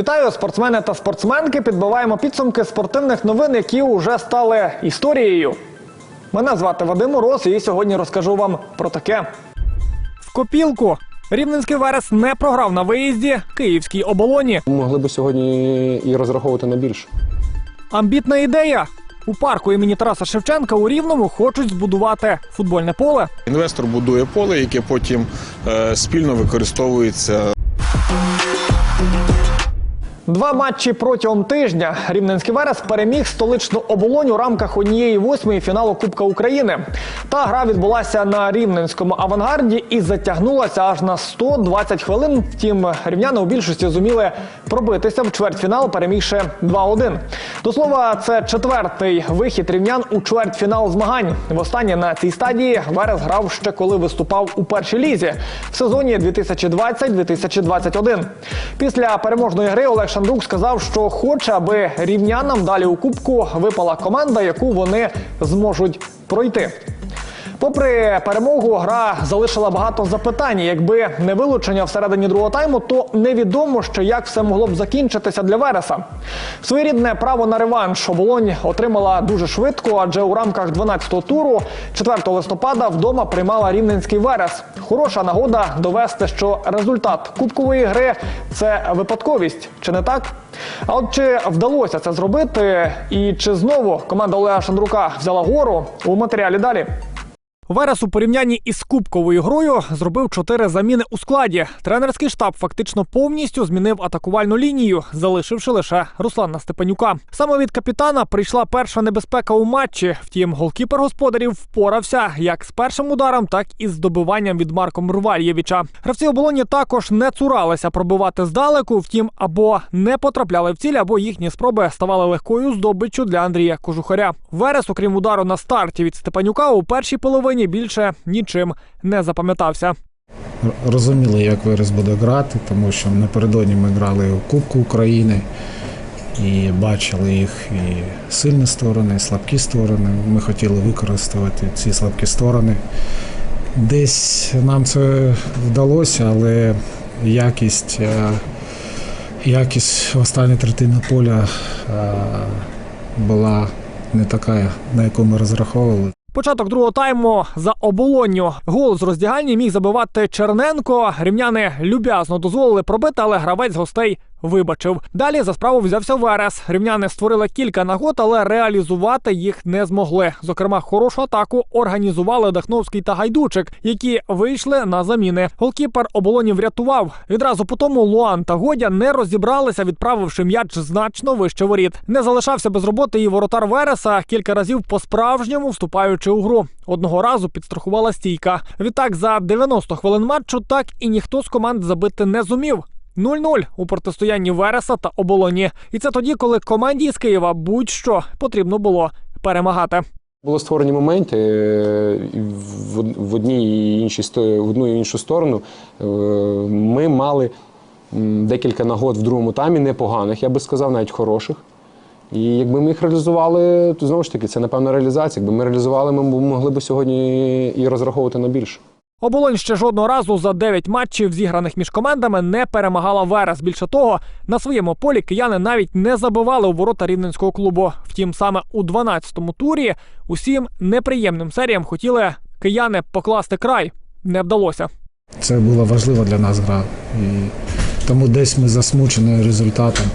Вітаю спортсмени та спортсменки. Підбиваємо підсумки спортивних новин, які вже стали історією. Мене звати Вадим Мороз, і сьогодні розкажу вам про таке. В копілку Рівненський Верес не програв на виїзді Київській оболоні. Могли би сьогодні і розраховувати на більше. Амбітна ідея. У парку імені Тараса Шевченка у Рівному хочуть збудувати футбольне поле. Інвестор будує поле, яке потім е, спільно використовується Два матчі протягом тижня Рівненський Верес переміг столичну оболонь у рамках однієї восьмої фіналу Кубка України. Та гра відбулася на рівненському авангарді і затягнулася аж на 120 хвилин. Втім, рівняни у більшості зуміли пробитися в чвертьфінал, перемігши 2-1. До слова, це четвертий вихід рівнян у чвертьфінал змагань. Востаннє на цій стадії Верес грав ще коли виступав у першій лізі в сезоні 2020-2021. Після переможної гри Олег Шандрук сказав, що хоче, аби рівнянам далі у кубку випала команда, яку вони зможуть пройти. Попри перемогу, гра залишила багато запитань. Якби не вилучення всередині другого тайму, то невідомо ще як все могло б закінчитися для Вереса. Своєрідне право на реванш оболонь отримала дуже швидко, адже у рамках 12-го туру, 4 листопада, вдома приймала рівненський Верес. Хороша нагода довести, що результат кубкової гри це випадковість, чи не так? А от чи вдалося це зробити, і чи знову команда Олега Шандрука взяла гору у матеріалі далі? Верес у порівнянні із кубковою грою зробив чотири заміни у складі. Тренерський штаб фактично повністю змінив атакувальну лінію, залишивши лише Руслана Степанюка. Саме від капітана прийшла перша небезпека у матчі. Втім, голкіпер господарів впорався як з першим ударом, так і з добиванням від Марко Мрвальєвича. Гравці оболоні також не цуралися пробивати здалеку. Втім, або не потрапляли в ціль, або їхні спроби ставали легкою здобиччю для Андрія Кожухаря. Верес, окрім удару на старті від Степанюка, у першій половині більше нічим не запам'ятався. розуміли, як Верес буде грати, тому що напередодні ми грали у Кубку України і бачили їх і сильні сторони, і слабкі сторони. Ми хотіли використовувати ці слабкі сторони. Десь нам це вдалося, але якість, е, якість останньої третини поля е, була не така, на яку ми розраховували. Початок другого тайму за оболонню. Гол з роздягальні міг забивати Черненко. Рівняни люб'язно дозволили пробити, але гравець гостей вибачив. Далі за справу взявся Верес. Рівняни створили кілька нагод, але реалізувати їх не змогли. Зокрема, хорошу атаку організували Дахновський та Гайдучик, які вийшли на заміни. Голкіпер оболоні врятував. Відразу по тому Луан та Годя не розібралися, відправивши м'яч значно вище воріт. Не залишався без роботи і воротар Вереса кілька разів по-справжньому вступаючи у гру. Одного разу підстрахувала стійка. Відтак за 90 хвилин матчу так і ніхто з команд забити не зумів. 0-0 у протистоянні Вереса та оболоні. І це тоді, коли команді з Києва будь-що потрібно було перемагати. Були створені моменти е, в одній іншій в одну і іншу сторону. Е, Ми мали декілька нагод в другому таймі непоганих, я би сказав, навіть хороших. І якби ми їх реалізували, то знову ж таки, це напевно реалізація. Якби ми реалізували, ми могли б сьогодні і розраховувати на більше. Оболонь ще жодного разу за 9 матчів, зіграних між командами, не перемагала Верес. Більше того, на своєму полі кияни навіть не забивали у ворота рівненського клубу. Втім, саме у 12-му турі усім неприємним серіям хотіли кияни покласти край. Не вдалося. Це була важлива для нас гра. І тому десь ми засмучені результатом.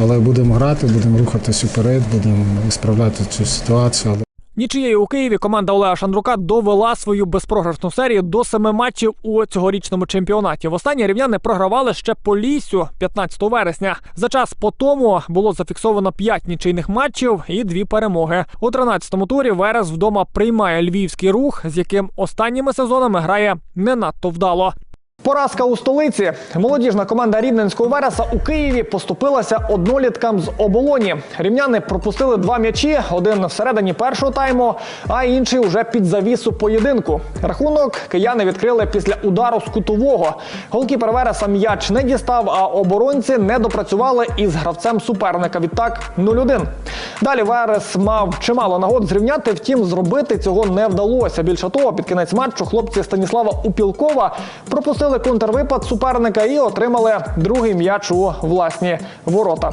Але будемо грати, будемо рухатись уперед, будемо справляти цю ситуацію. Нічиєю у Києві команда Олега Шандрука довела свою безпрограшну серію до семи матчів у цьогорічному чемпіонаті. Востаннє рівняни програвали ще по лісю 15 вересня. За час по тому було зафіксовано 5 нічийних матчів і дві перемоги. У 13-му турі Верес вдома приймає львівський рух, з яким останніми сезонами грає не надто вдало. Поразка у столиці. Молодіжна команда рівненського Вереса у Києві поступилася одноліткам з оболоні. Рівняни пропустили два м'ячі: один всередині першого тайму, а інший уже під завісу поєдинку. Рахунок кияни відкрили після удару з кутового. Голкіпер Вереса м'яч не дістав, а оборонці не допрацювали із гравцем суперника. Відтак 0-1. Далі Верес мав чимало нагод зрівняти, втім, зробити цього не вдалося. Більше того, під кінець матчу хлопці Станіслава Упілкова пропустили контрвипад суперника і отримали другий м'яч у власні ворота.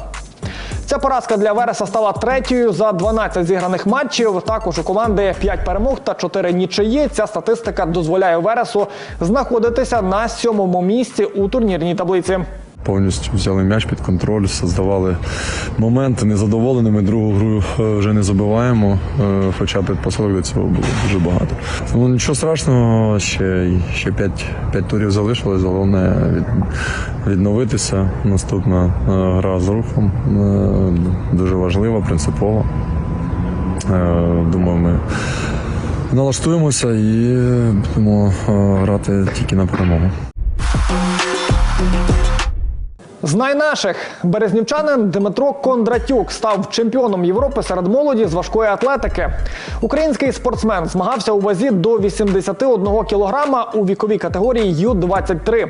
Ця поразка для Вереса стала третьою за 12 зіграних матчів. Також у команди 5 перемог та 4 нічиї. Ця статистика дозволяє Вересу знаходитися на сьомому місці у турнірній таблиці. Повністю взяли м'яч під контроль, создавали моменти. Незадоволеними другу гру е, вже не забиваємо, е, хоча предпосилок до цього було дуже багато. Тому нічого страшного, ще, ще 5, 5 турів залишилось. Головне від, відновитися. Наступна е, гра з рухом дуже важлива, принципова. Думаю, ми налаштуємося і будемо грати тільки на перемогу. З найнаших березнівчанин Дмитро Кондратюк став чемпіоном Європи серед молоді з важкої атлетики. Український спортсмен змагався у вазі до 81 кілограма у віковій категорії Ю-23.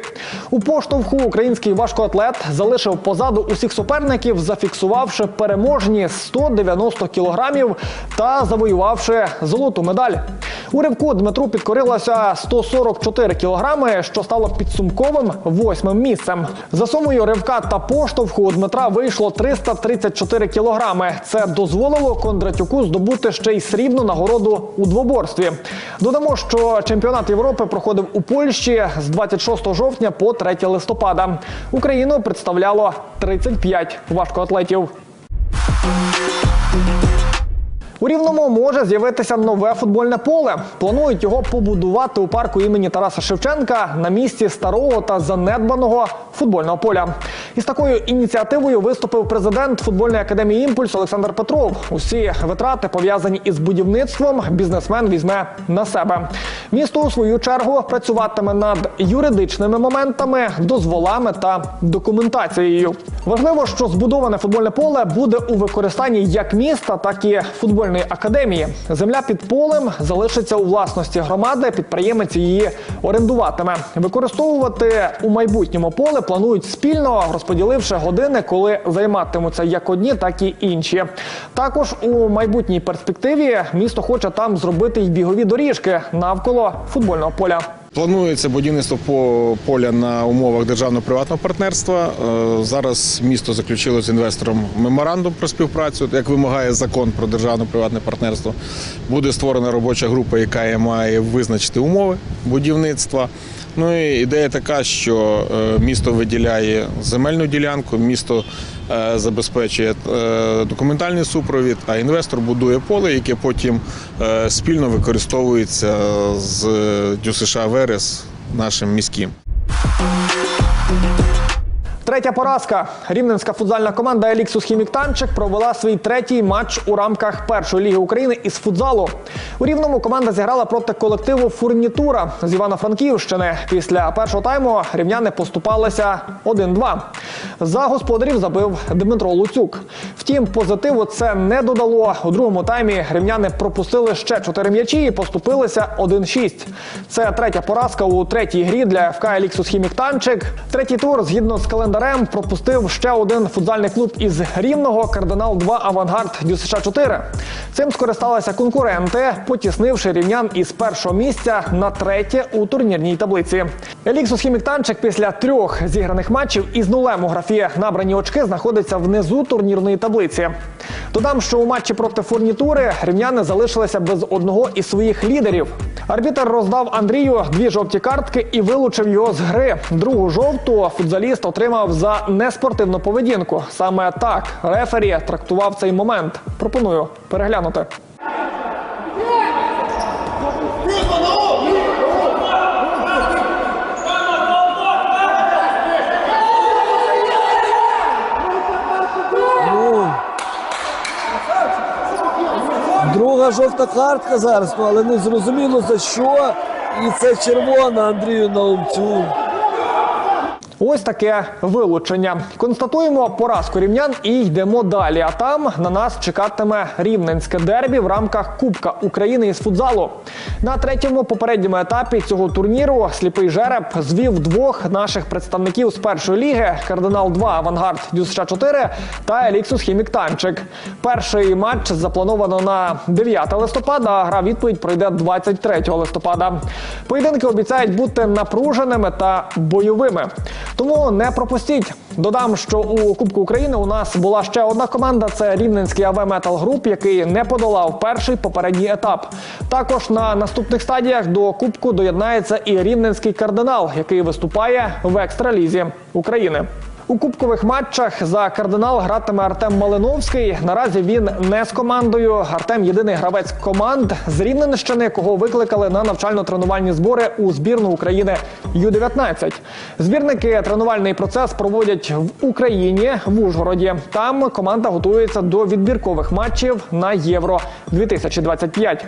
У поштовху український важкоатлет залишив позаду усіх суперників, зафіксувавши переможні 190 кілограмів та завоювавши золоту медаль. У ривку Дмитру підкорилося 144 кілограми, що стало підсумковим восьмим місцем. За сумою ривка та поштовху у Дмитра вийшло 334 кілограми. Це дозволило Кондратюку здобути ще й срібну нагороду у двоборстві. Додамо, що чемпіонат Європи проходив у Польщі з 26 жовтня по 3 листопада. Україну представляло 35 важкоатлетів. У Рівному може з'явитися нове футбольне поле. Планують його побудувати у парку імені Тараса Шевченка на місці старого та занедбаного футбольного поля. Із такою ініціативою виступив президент футбольної академії Імпульс Олександр Петров. Усі витрати пов'язані із будівництвом. Бізнесмен візьме на себе. Місто у свою чергу працюватиме над юридичними моментами, дозволами та документацією. Важливо, що збудоване футбольне поле буде у використанні як міста, так і футбольної академії. Земля під полем залишиться у власності громади. Підприємець її орендуватиме. Використовувати у майбутньому поле планують спільно, розподіливши години, коли займатимуться як одні, так і інші. Також у майбутній перспективі місто хоче там зробити й бігові доріжки навколо футбольного поля. Планується будівництво по поля на умовах державно-приватного партнерства. Е, Зараз місто заключило з інвестором меморандум про співпрацю, як вимагає закон про державно-приватне партнерство. Буде створена робоча група, яка має визначити умови будівництва. Ну і ідея така, що е, місто виділяє земельну ділянку, місто забезпечує е, документальний супровід, а інвестор будує поле, яке потім е, спільно використовується з ДЮСШ Верес нашим міським. Третя поразка. Рівненська футзальна команда Еліксус Хімік Танчик провела свій третій матч у рамках першої ліги України із футзалу. У рівному команда зіграла проти колективу Фурнітура з Івано-Франківщини. Після першого тайму рівняни поступалися 1-2. За господарів забив Дмитро Луцюк. Втім, позитиву це не додало. У другому таймі рівняни пропустили ще чотири м'ячі і поступилися 1-6. Це третя поразка у третій грі для ФК Еліксус Хімік Танчик. Третій тур, згідно з календарем, пропустив ще один футзальний клуб із Рівного Кардинал 2 Авангард ДЮСШ 4 Цим скористалися конкуренти, потіснивши рівнян із першого місця на третє у турнірній таблиці. Еліксус Хіміктанчик після трьох зіграних матчів із нулем у графі набрані очки знаходиться внизу турнірної таблиці. Додам, що у матчі проти фурнітури рівняни залишилися без одного із своїх лідерів. Арбітер роздав Андрію дві жовті картки і вилучив його з гри. Другу жовту футзаліст отримав за неспортивну поведінку. Саме так рефері трактував цей момент. Пропоную переглянути. Друга жовта картка зараз, ну але не зрозуміло за що. І це червона Андрію Наумцю. Ось таке вилучення. Констатуємо поразку рівнян і йдемо далі. А там на нас чекатиме рівненське дербі в рамках Кубка України із футзалу. На третьому попередньому етапі цього турніру сліпий жереб звів двох наших представників з першої ліги: кардинал 2 Авангард Дюс 4 та Еліксус Хімік Танчик. Перший матч заплановано на 9 листопада. а Гра відповідь пройде 23 листопада. Поєдинки обіцяють бути напруженими та бойовими. Тому не пропустіть. Додам, що у Кубку України у нас була ще одна команда. Це Рівненський АВ Метал Груп, який не подолав перший попередній етап. Також на наступних стадіях до Кубку доєднається і Рівненський кардинал, який виступає в екстралізі України. У кубкових матчах за кардинал гратиме Артем Малиновський. Наразі він не з командою. Артем єдиний гравець команд з Рівненщини, кого викликали на навчально-тренувальні збори у збірну України Ю-19. Збірники тренувальний процес проводять в Україні в Ужгороді. Там команда готується до відбіркових матчів на Євро 2025.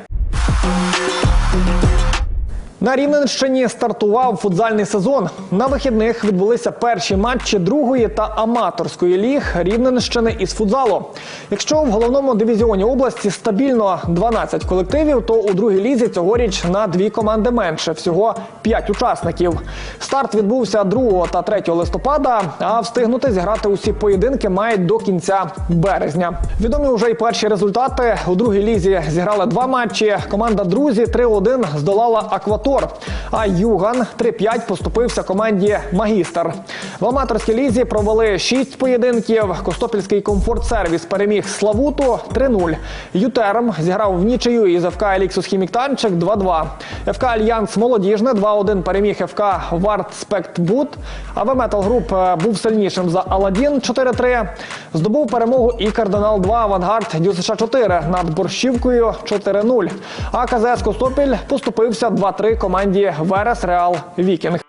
На Рівненщині стартував футзальний сезон. На вихідних відбулися перші матчі другої та аматорської ліг Рівненщини із футзалу. Якщо в головному дивізіоні області стабільно 12 колективів, то у другій лізі цьогоріч на дві команди менше всього 5 учасників. Старт відбувся 2 та 3 листопада, а встигнути зіграти усі поєдинки мають до кінця березня. Відомі вже й перші результати. У другій лізі зіграли два матчі. Команда друзі 3-1 здолала Акватор. А Юган 3-5 поступився команді Магістр. В аматорській лізі провели 6 поєдинків. Костопільський комфорт сервіс переміг Славуту 3-0. Ютерм зіграв в нічию із ФК Еліксус Хімік Танчик 2-2. ФК Альянс Молодіжне 2-1 переміг ФК Варт Спект Бут. АВ Метал Груп е, був сильнішим за Аладдін 4-3. Здобув перемогу і Кардинал 2 Авангард ДЮСШ 4 над Борщівкою 4-0. А КЗС Костопіль поступився 2-3 команді Верес Реал Вікінг.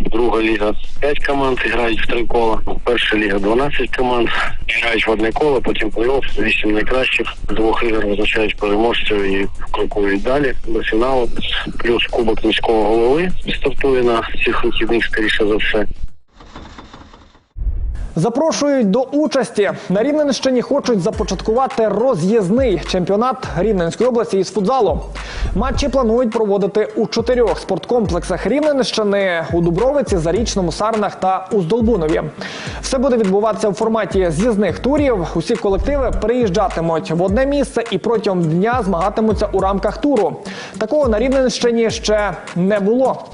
Друга ліга 5 команд грають в три кола. Перша ліга 12 команд грають в одне коло, потім плей-офф, 8 найкращих. Двох ігор визначають переможців і крокують далі до фіналу. Плюс кубок міського голови стартує на цих вихідних, скоріше за все. Запрошують до участі на Рівненщині. Хочуть започаткувати роз'їзний чемпіонат Рівненської області із футзалу. Матчі планують проводити у чотирьох спорткомплексах Рівненщини у Дубровиці, Зарічному, Сарнах та Уздолбунові. Все буде відбуватися в форматі з'їзних турів. Усі колективи приїжджатимуть в одне місце і протягом дня змагатимуться у рамках туру. Такого на Рівненщині ще не було.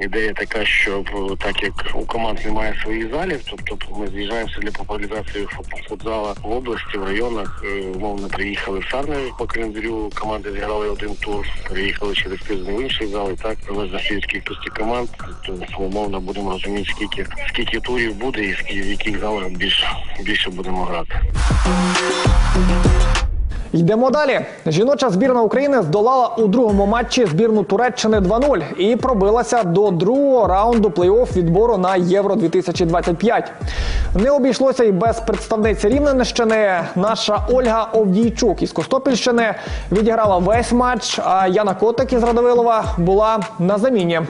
Ідея така, що так як у команд немає своїх залів, тобто ми з'їжджаємося для популяризації фут- футзала в області, в районах. Е, Умовно приїхали в Сарневі по календарю. Команди зіграли один тур, приїхали через тиждень в інший зал. І так залежно від кількості команд, то умовно будемо розуміти, скільки скільки турів буде і в яких залах більше більше будемо грати. Йдемо далі. Жіноча збірна України здолала у другому матчі збірну Туреччини 2-0 і пробилася до другого раунду плей-офф відбору на Євро 2025. Не обійшлося й без представниці Рівненщини. Наша Ольга Овдійчук із Костопільщини відіграла весь матч. А Яна Котик із Радовилова була на заміні.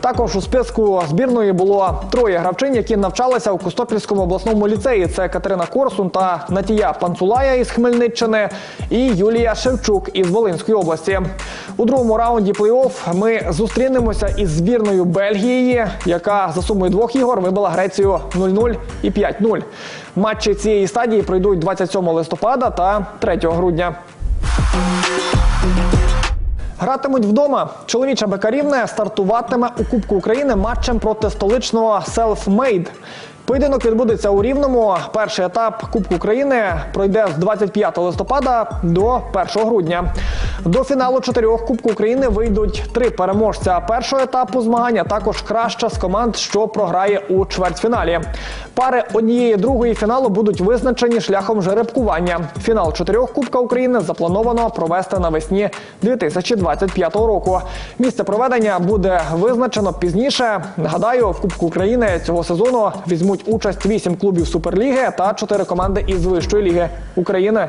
Також у списку збірної було троє гравчин, які навчалися у Костопільському обласному ліцеї. Це Катерина Корсун та Натія Панцулая із Хмельниччини і Юлія Шевчук із Волинської області. У другому раунді плей-офф ми зустрінемося із збірною Бельгії, яка за сумою двох ігор вибила Грецію 0-0 і 5-0. Матчі цієї стадії пройдуть 27 листопада та 3 грудня. Гратимуть вдома. Чоловіча Бекарівне стартуватиме у Кубку України матчем проти столичного Self-Made. Поєдинок відбудеться у Рівному. Перший етап Кубку України пройде з 25 листопада до 1 грудня. До фіналу чотирьох Кубку України вийдуть три переможця першого етапу змагання. Також краща з команд, що програє у чвертьфіналі. Пари однієї другої фіналу будуть визначені шляхом жеребкування. Фінал чотирьох Кубка України заплановано провести навесні 2025 року. Місце проведення буде визначено пізніше. Нагадаю, в Кубку України цього сезону візьмуть участь вісім клубів Суперліги та чотири команди із Вищої ліги України.